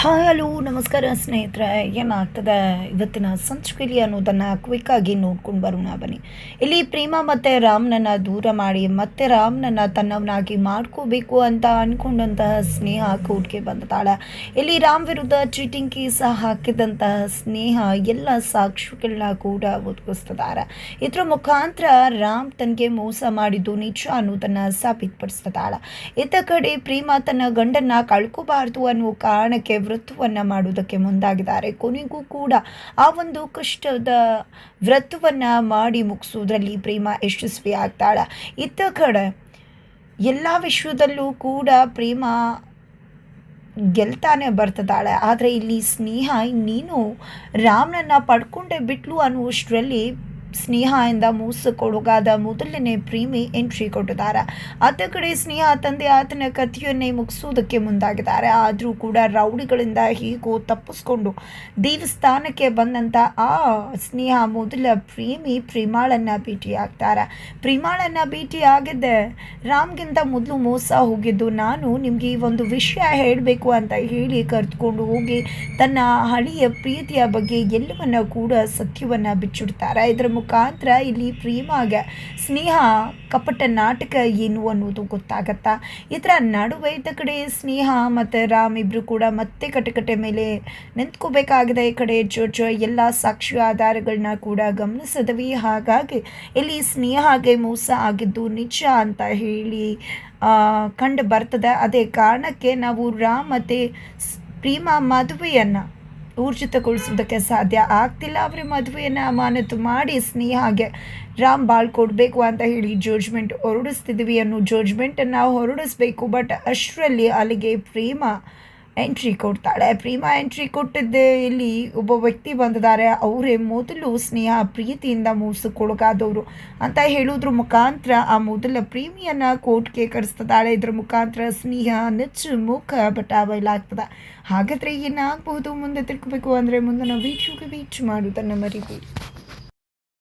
Hi, hello, ನಮಸ್ಕಾರ ಸ್ನೇಹಿತರೆ. ಏನಾಗ್ತದೆ? ಇವತ್ತಿನ ಸಂಸ್ಕೃತಿ ಅನ್ನೋದನ್ನು ಕ್ವಿಕ್ಕಾಗಿ ನೋಡ್ಕೊಂಡು ಬರೋಣ ಬನ್ನಿ. ಇಲ್ಲಿ ಪ್ರೇಮ ಮತ್ತು ರಾಮ್ನನ್ನು ದೂರ ಮಾಡಿ, ಮತ್ತೆ ರಾಮ್ನನ್ನು ತನ್ನವನಾಗಿ ಮಾಡ್ಕೋಬೇಕು ಅಂತ ಅಂದ್ಕೊಂಡಂತಹ ಸ್ನೇಹ ಕೋರ್ಟ್ಗೆ ಬಂದಿದ್ದಾಳೆ. ಇಲ್ಲಿ ರಾಮ್ ವಿರುದ್ಧ ಚೀಟಿಂಗ್ ಕೇಸ್ ಹಾಕಿದಂತಹ ಸ್ನೇಹ ಎಲ್ಲ ಸಾಕ್ಷಿಗಳನ್ನ ಕೂಡ ಒದಗಿಸ್ತಿದ್ದಾರೆ. ಇದರ ಮುಖಾಂತರ ರಾಮ್ ತನಗೆ ಮೋಸ ಮಾಡಿದ್ದು ನಿಜ ಅನ್ನೋದನ್ನು ಸಾಬೀತುಪಡಿಸ್ತಿದ್ದಾಳೆ. ಇತ್ತ ಕಡೆ ಪ್ರೇಮ ತನ್ನ ಗಂಡನ್ನು ಕಳ್ಕೋಬಾರ್ದು ಅನ್ನೋ ಕಾರಣಕ್ಕೆ ವ್ರತವನ್ನ ಮಾಡುವುದಕ್ಕೆ ಮುಂದಾಗಿದ್ದಾರೆ. ಕೊನೆಗೂ ಕೂಡ ಆ ಒಂದು ಕಷ್ಟದ ವ್ರತವನ್ನು ಮಾಡಿ ಮುಗಿಸುವುದರಲ್ಲಿ ಪ್ರೇಮ ಯಶಸ್ವಿ ಆಗ್ತಾಳೆ. ಇತ್ತ ಕಡೆ ಎಲ್ಲ ವಿಶ್ವದಲ್ಲೂ ಕೂಡ ಪ್ರೇಮ ಗೆಲ್ತಾನೆ ಬರ್ತದಾಳೆ. ಆದರೆ ಇಲ್ಲಿ ಸ್ನೇಹ ನೀನು ರಾಮನನ್ನು ಪಡ್ಕೊಂಡೇ ಬಿಟ್ಲು ಅನ್ನುವಷ್ಟರಲ್ಲಿ ಸ್ನೇಹದಿಂದ ಮೋಸಕ್ಕೊಳಗಾದ ಮೊದಲನೇ ಪ್ರೇಮಿ ಎಂಟ್ರಿ ಕೊಟ್ಟಿದ್ದಾರೆ. ಆತ ಕಡೆ ಸ್ನೇಹ ತಂದೆ ಆತನ ಕಥೆಯನ್ನೇ ಮುಗಿಸೋದಕ್ಕೆ ಮುಂದಾಗಿದ್ದಾರೆ. ಆದರೂ ಕೂಡ ರೌಡಿಗಳಿಂದ ಹೀಗೂ ತಪ್ಪಿಸ್ಕೊಂಡು ದೇವಸ್ಥಾನಕ್ಕೆ ಬಂದಂಥ ಆ ಸ್ನೇಹ ಮೊದಲ ಪ್ರೇಮಿ ಭೇಟಿ ಭೇಟಿಯಾಗ್ತಾರೆ. ಪ್ರೇಮಾಳನ್ನು ಭೇಟಿ ಆಗಿದ್ದೆ ರಾಮ್ಗಿಂತ ಮೊದಲು ಮೋಸ ಹೋಗಿದ್ದು, ನಾನು ನಿಮಗೆ ಈ ಒಂದು ವಿಷಯ ಹೇಳಬೇಕು ಅಂತ ಹೇಳಿ ಕರೆದುಕೊಂಡು ಹೋಗಿ, ತನ್ನ ಹಳೆಯ ಪ್ರೀತಿಯ ಬಗ್ಗೆ ಎಲ್ಲವನ್ನ ಕೂಡ ಸತ್ಯವನ್ನ ಬಿಚ್ಚಿಡ್ತಾರೆ. ಇದರ ಮುಖಾಂತರ ಇಲ್ಲಿ ಪ್ರೇಮಾಗ ಸ್ನೇಹ ಕಪಟ ನಾಟಕ ಏನು ಅನ್ನೋದು ಗೊತ್ತಾಗತ್ತಾ? ಇದರ ನಡುವೆ ಇದ್ದ ಕಡೆ ಸ್ನೇಹ ಮತ್ತು ರಾಮ್ ಇಬ್ಬರು ಕೂಡ ಮತ್ತೆ ಕಟಕಟೆ ಮೇಲೆ ನಿಂತ್ಕೋಬೇಕಾಗಿದೆ. ಈ ಕಡೆ ಜೋಜ ಎಲ್ಲ ಸಾಕ್ಷಿ ಆಧಾರಗಳನ್ನ ಕೂಡ ಗಮನಿಸಿದವಿ. ಹಾಗಾಗಿ ಇಲ್ಲಿ ಸ್ನೇಹಗೆ ಮೋಸ ಆಗಿದ್ದು ನಿಜ ಅಂತ ಹೇಳಿ ಕಂಡು ಬರ್ತದೆ. ಅದೇ ಕಾರಣಕ್ಕೆ ನಾವು ರಾಮ್ ಮತ್ತು ಪ್ರೇಮ ಮದುವೆಯನ್ನು ಊರ್ಜಿತಗೊಳಿಸೋದಕ್ಕೆ ಸಾಧ್ಯ ಆಗ್ತಿಲ್ಲ. ಅವರ ಮದುವೆಯನ್ನು ಅಮಾನತು ಮಾಡಿ ಸ್ನೇಹಾಗೆ ರಾಮ್ ಬಾಳ್ ಕೊಡಬೇಕು ಅಂತ ಹೇಳಿ ಜಡ್ಜ್ಮೆಂಟ್ ಹೊರಡಿಸ್ತಿದ್ವಿ ಅನ್ನೋ ಜಡ್ಜ್ಮೆಂಟನ್ನು ಹೊರಡಿಸ್ಬೇಕು. ಬಟ್ ಅಷ್ಟರಲ್ಲಿ ಅಲ್ಲಿಗೆ ಪ್ರೇಮ ಎಂಟ್ರಿ ಕೊಡ್ತಾಳೆ. ಪ್ರೇಮಾ ಎಂಟ್ರಿ ಕೊಟ್ಟಿದ್ದೆ. ಇಲ್ಲಿ ಒಬ್ಬ ವ್ಯಕ್ತಿ ಬಂದಿದ್ದಾರೆ. ಅವರೇ ಮೊದಲು ಸ್ನೇಹ, ಪ್ರೀತಿಯಿಂದ ಮೋಸಕ್ಕೊಳಗಾದವರು ಅಂತ ಹೇಳೋದ್ರ ಮುಖಾಂತರ ಆ ಮೊದಲ ಪ್ರೇಮಿಯನ್ನು ಕೋರ್ಟ್ಗೆ ಕರೆಸ್ತದಾಳೆ ಇದ್ರ ಮುಖಾಂತರ ಸ್ನೇಹ, ನೆಚ್ಚು, ಮುಖ ಬಟಾಬೈಲಾಗ್ತದೆ ಹಾಗಾದರೆ ಏನಾಗಬಹುದು? ಮುಂದೆ ತಿಳ್ಕೊಬೇಕು. ಅಂದರೆ ಮುಂದಿನ ವೀಡಿಯೋಗೆ ವೀಚ್ ಮಾಡೋದನ್ನು ಮರಿಬೇಡಿ.